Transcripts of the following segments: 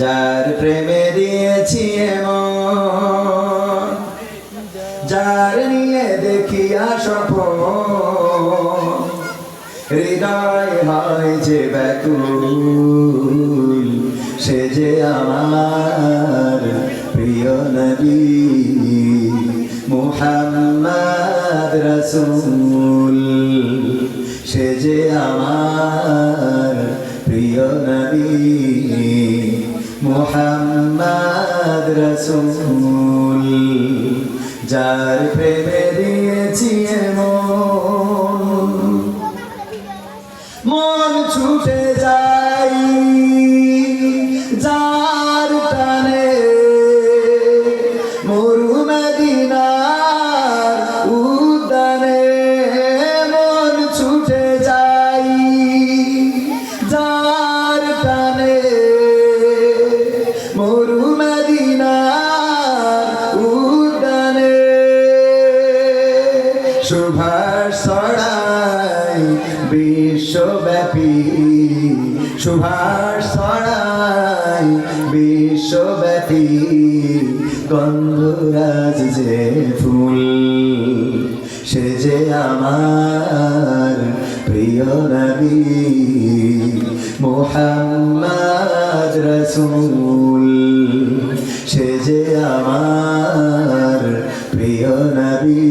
যার প্রেমে দিয়েছি এমন, যার নিয়ে দেখিয়া স্বপন, হৃদয় হয় যে ব্যাকুল, সে যে আমার প্রিয় নবী, মুহাম্মদ রসুল, সে যে আমার প্রিয় নবী। রসুল যার প্রেমে দিয়েছি এমন। মন ছুটে যাই সুভাষ ছড়াই বিশ্বব্যাপী। সুভাষ ছড়াই বিশ্বব্যাপী। গন্ধরাজ যে ফুল, সে যে আমার প্রিয় নবী। মোহাম্মদ রসুল, সে যে আমার প্রিয় নবী।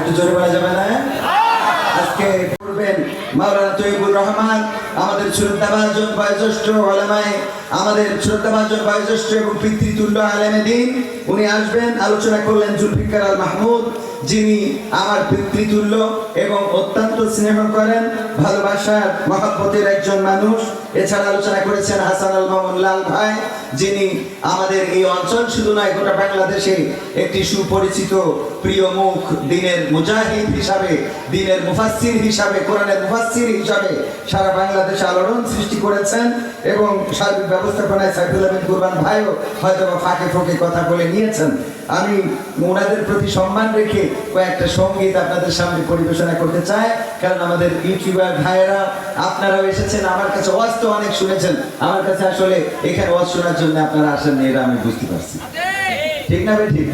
আরেকটু জোরে বলা যাবে না আজকে পড়বেন মাওলানা তৈবুর রহমান, আমাদের শ্রদ্ধাভাজন বয়োজ্যেষ্ঠ ওলামায়, আমাদের শ্রদ্ধাভাজন বয়োজ্যেষ্ঠ এবং পিতৃতুল্য আলেমে দিন, উনি আসবেন, আলোচনা করলেন জুলফিকার আল মাহমুদ, যিনি আমার পিতৃতুল্য এবং অত্যন্ত স্নেহ করেন, ভালোবাসার মহাব্বতের একজন মানুষ। এছাড়া আলোচনা করেছেন হাসান আল মামুন লাল ভাই, যিনি আমাদের এই অঞ্চল শুধু নয়, গোটা বাংলাদেশে একটি সুপরিচিত প্রিয় মুখ, দিনের মুজাহিদ হিসাবে, দিনের মুফাসসির হিসাবে, কোরআনের মুফাসসির হিসাবে সারা বাংলাদেশে আলোড়ন সৃষ্টি করেছেন এবং সার্বিক ব্যবস্থাপনায় সাইফুল আহমেদ কুরবান ভাইও হয়তো ফাঁকে ফোঁকে কথা বলে নিয়েছেন। আমি ওনাদের প্রতি সম্মান রেখে কয়েকটা সংগীত আপনাদের সামনে পরিবেশনা করতে চাই, কারণ আমাদের ইউটিউবার ভাইয়েরা, আপনারাও এসেছেন, আমার কাছে ওয়াজ তো অনেক শুনেছেন। আমার কাছে আসলে এখানে ওয়াজ শোনার জন্য আপনারা আসেন এটা আমি বুঝতে পারছি। ঠিক না ভাই ঠিক?